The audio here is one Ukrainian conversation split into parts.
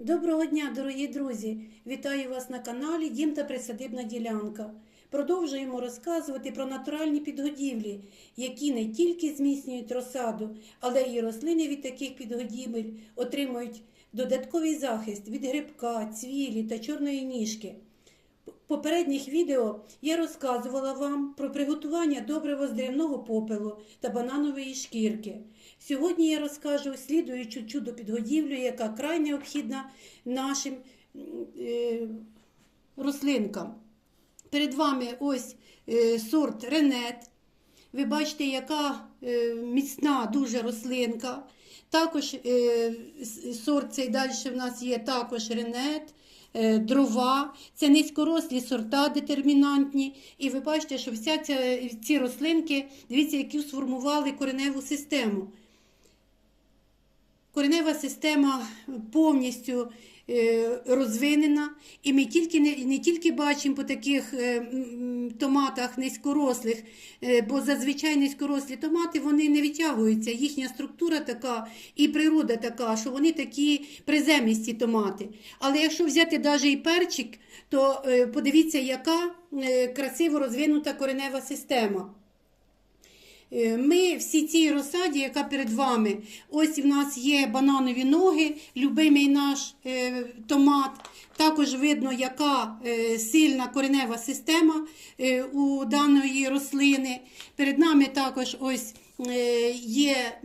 Доброго дня, дорогі друзі! Вітаю вас на каналі Дім та Присадибна ділянка. Продовжуємо розказувати про натуральні підгодівлі, які не тільки зміцнюють розсаду, але і рослини від таких підгодівель отримують додатковий захист від грибка, цвілі та чорної ніжки. Попередніх відео я розказувала вам про приготування добрива з древного попелу та бананової шкірки. Сьогодні я розкажу слідуючу чудо підгодівлю, яка край необхідна нашим е, рослинкам. Перед вами ось е, сорт Ренет. Ви бачите, яка е, міцна дуже рослинка. Також е, сорт цей далі в нас є також Ренет, дрова. Це низькорослі сорта детермінантні. І ви бачите, що вся ця, ці рослинки, дивіться, які сформували кореневу систему. Коренева система повністю е, розвинена, і ми тільки не, не тільки бачимо по таких е, томатах низькорослих, е, бо зазвичай низькорослі томати вони не витягуються. Їхня структура така і природа така, що вони такі приземлісті томати. Але якщо взяти навіть і перчик, то подивіться, яка красиво розвинута коренева система. Е, Ми всі цій розсаді, яка перед вами, ось в нас є бананові ноги, любимий наш е, томат. Також видно, яка е, сильна коренева система у даної рослини. Перед нами також ось є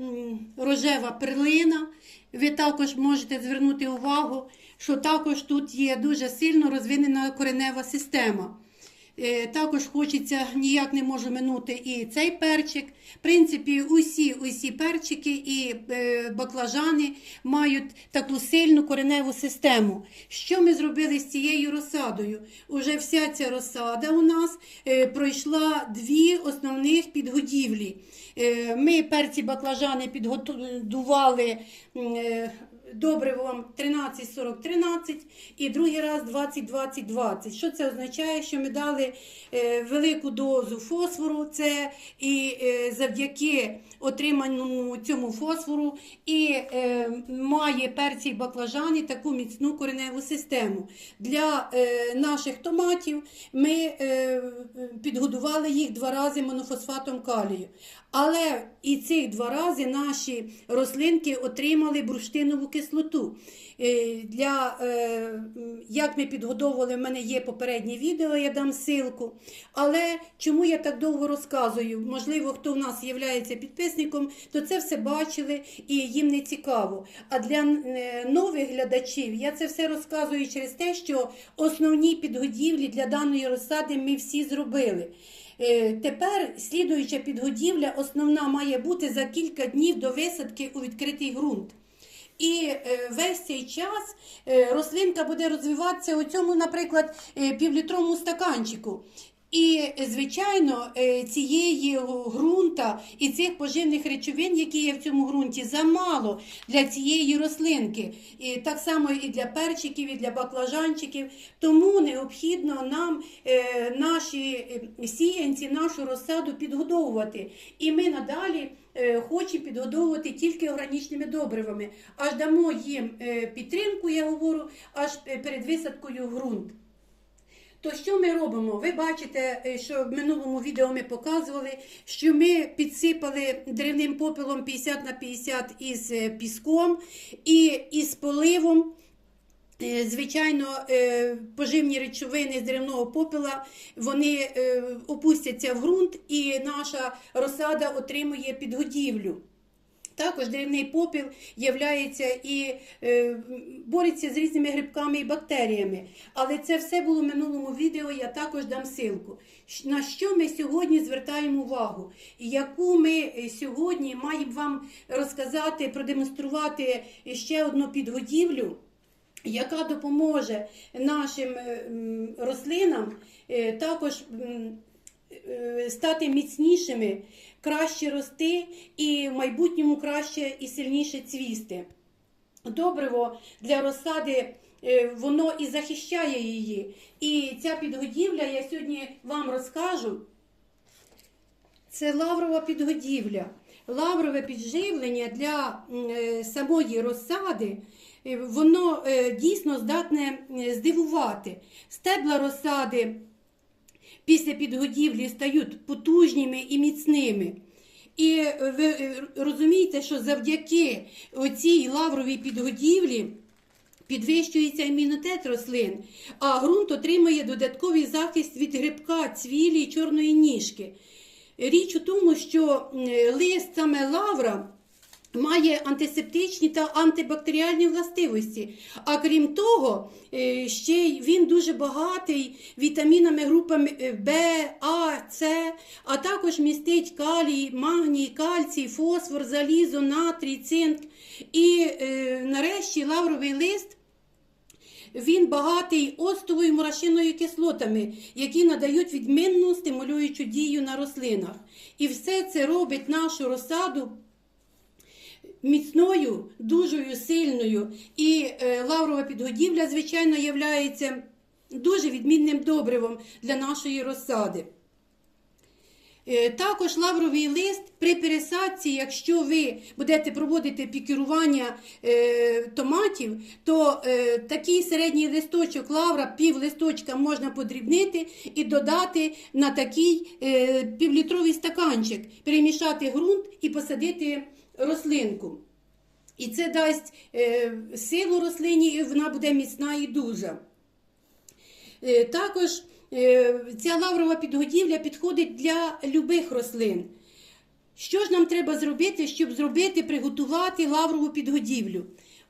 рожева перлина. Ви також можете звернути увагу, що також тут є дуже сильно розвинена коренева система. Е, Також хочеться ніяк не можу минути і цей перчик. В принципі, усі усі перчики і е, баклажани мають таку сильну кореневу систему. Що ми зробили з цією розсадою? Уже вся ця розсада у нас е, пройшла дві основних підгодівлі. Ми перці баклажани підготували. М, е, добривом 13-40-13 і другий раз 20-20-20. Що це означає? Що ми дали е, велику дозу фосфору, це і е, завдяки отриманому цьому фосфору і е, має перці і баклажани таку міцну кореневу систему. Для наших томатів ми підгодували їх два рази монофосфатом калію. Але і цих два рази наші рослинки отримали бурштинову кислоту. Е, Для, е, як ми підгодовували, в мене є попереднє відео, я дам ссылку. Але чому я так довго розказую? Можливо, хто в нас є підписником, то це все бачили і їм не цікаво. А для е, нових глядачів я це все розказую через те, що основні підгодівлі для даної розсади ми всі зробили. Тепер слідуюча підгодівля основна має бути за кілька днів до висадки у відкритий ґрунт. І е, весь цей час е, рослинка буде розвиватися у цьому, наприклад, е, півлітровому стаканчику. І, звичайно, е, цієї ґрунта і цих поживних речовин, які є в цьому ґрунті, замало для цієї рослинки. І так само і для перчиків, і для баклажанчиків. Тому необхідно нам е, наші е, сіянці, нашу розсаду підгодовувати. І ми надалі хочемо підгодовувати тільки органічними добривами. Аж дамо їм підтримку, я говорю, аж перед висадкою в ґрунт. То що ми робимо? Ви бачите, е, що в минулому відео ми показували, що ми підсипали древним попелом 50 на 50 із е, піском і із поливом. Е, Звичайно, поживні речовини з деревного попела вони опустяться в ґрунт, і наша розсада отримує підгодівлю. Також деревний попіл являється і е, бореться з різними грибками і бактеріями. Але це все було в минулому відео, я також дам ссылку. На що ми сьогодні звертаємо увагу? І яку ми е, сьогодні маємо вам розказати, продемонструвати ще одну підгодівлю, яка допоможе нашим е, рослинам е, також стати міцнішими, краще рости і в майбутньому краще і сильніше цвісти. Добриво для розсади. е, Воно і захищає її. І ця підгодівля, я сьогодні вам розкажу, це лаврова підгодівля. Лаврове підживлення для е, самої розсади е, воно дійсно здатне здивувати. Стебла розсади після підгодівлі стають потужніми і міцними. І ви е, розумієте, що завдяки оцій лавровій підгодівлі підвищується імунітет рослин, а ґрунт отримує додатковий захист від грибка, цвілі і чорної ніжки. Річ у тому, що лист саме лавра має антисептичні та антибактеріальні властивості. А крім того, е, ще він дуже багатий вітамінами групами е, В, А, С, а також містить калій, магній, кальцій, фосфор, залізо, натрій, цинк. І е, нарешті лавровий лист. Він багатий оцтовою і мурашиною кислотами, які надають відмінну стимулюючу дію на рослинах. І все це робить нашу розсаду міцною, дужою, сильною. І е, лаврова підгодівля, звичайно, є дуже відмінним добривом для нашої розсади. Е, Також лавровий лист при пересадці, якщо ви будете проводити пікірування е, томатів, то такий середній листочок лавра, пів листочка можна подрібнити і додати на такий півлітровий стаканчик, перемішати ґрунт і посадити рослинку. І це дасть е, силу рослині, і вона буде міцна і дужа. Е, Також е, ця лаврова підгодівля підходить для любих рослин. Що ж нам треба зробити, щоб зробити, приготувати лаврову підгодівлю?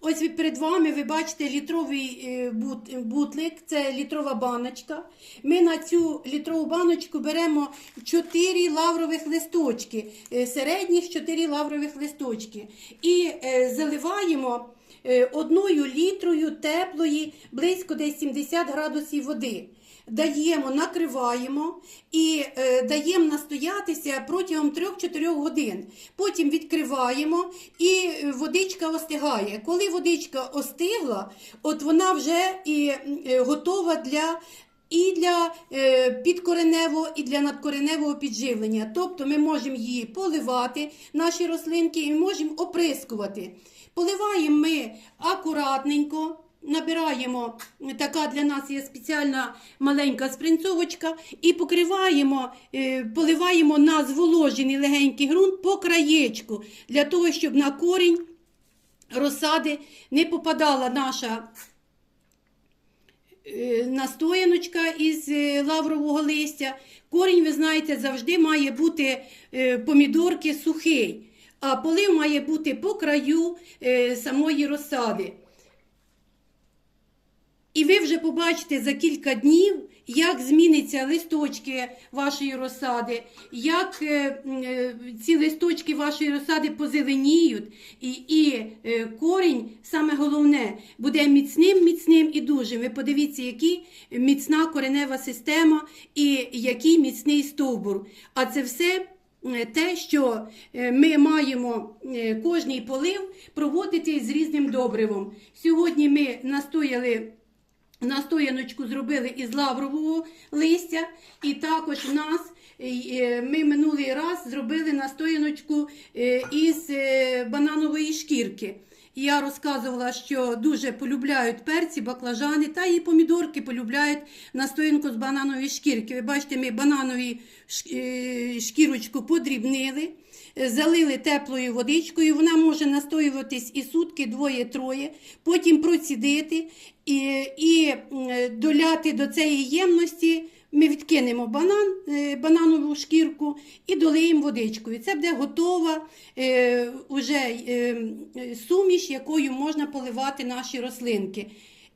Ось перед вами ви бачите літровий е, бутлик, це літрова баночка. Ми на цю літрову баночку беремо 4 лаврових листочки, е, середніх 4 лаврових листочки. І е, заливаємо одною літрою теплої, близько десь 70 градусів води. Даємо, накриваємо і е, даємо настоятися протягом 3-4 годин. Потім відкриваємо і е, водичка остигає. Коли водичка остигла, от вона вже і е, готова для. І для підкореневого, і для надкореневого підживлення. Тобто ми можемо її поливати, наші рослинки, і можемо оприскувати. Поливаємо ми акуратненько, набираємо, така для нас є спеціальна маленька спринцовочка, і покриваємо, е, поливаємо на зволожений легенький ґрунт по краєчку, для того, щоб на корінь розсади не попадала наша е, настояночка із е, лаврового листя. Корінь, ви знаєте, завжди має бути помідорки сухий, а полив має бути по краю самої розсади. І ви вже побачите за кілька днів, як зміняться листочки вашої розсади, як е, е, ці листочки вашої розсади позеленіють, і, і е, корінь, саме головне, буде міцним, міцним і дужим. Ви подивіться, який міцна коренева система і який міцний стовбур. А це все. Те, що ми маємо кожний полив проводити з різним добривом. Сьогодні ми настояли Настояночку зробили із лаврового листя, і також нас е, ми минулий раз зробили настояночку е, із е, бананової шкірки. Я розказувала, що дуже полюбляють перці, баклажани та і помідорки полюбляють настоянку з бананової шкірки. Ви бачите, ми бананові е, шкірочку подрібнили, залили теплою водичкою. Вона може настоюватись і сутки, двоє-троє, потім процідити і, і доляти до цієї ємності. Ми відкинемо банан, е, бананову шкірку і долиємо водичкою. Це буде готова е, уже е, суміш, якою можна поливати наші рослинки.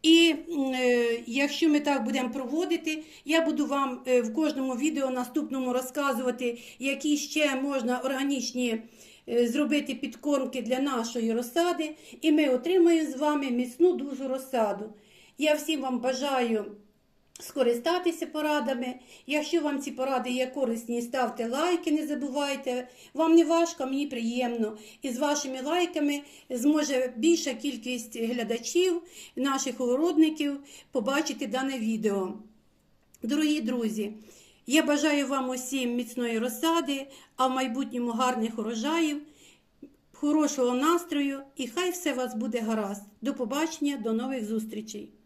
І е, якщо ми так будемо проводити, я буду вам е, в кожному відео наступному розказувати, які ще можна органічні е, зробити підкормки для нашої розсади, і ми отримаємо з вами міцну дуже розсаду. Я всім вам бажаю скористатися порадами. Якщо вам ці поради є корисні, ставте лайки, не забувайте. Вам не важко, мені приємно. І з вашими лайками зможе більша кількість глядачів, наших огородників побачити дане відео. Дорогі друзі, я бажаю вам усім міцної розсади, а в майбутньому гарних урожаїв. хорошого настрою і хай все у вас буде гаразд. До побачення, до нових зустрічей!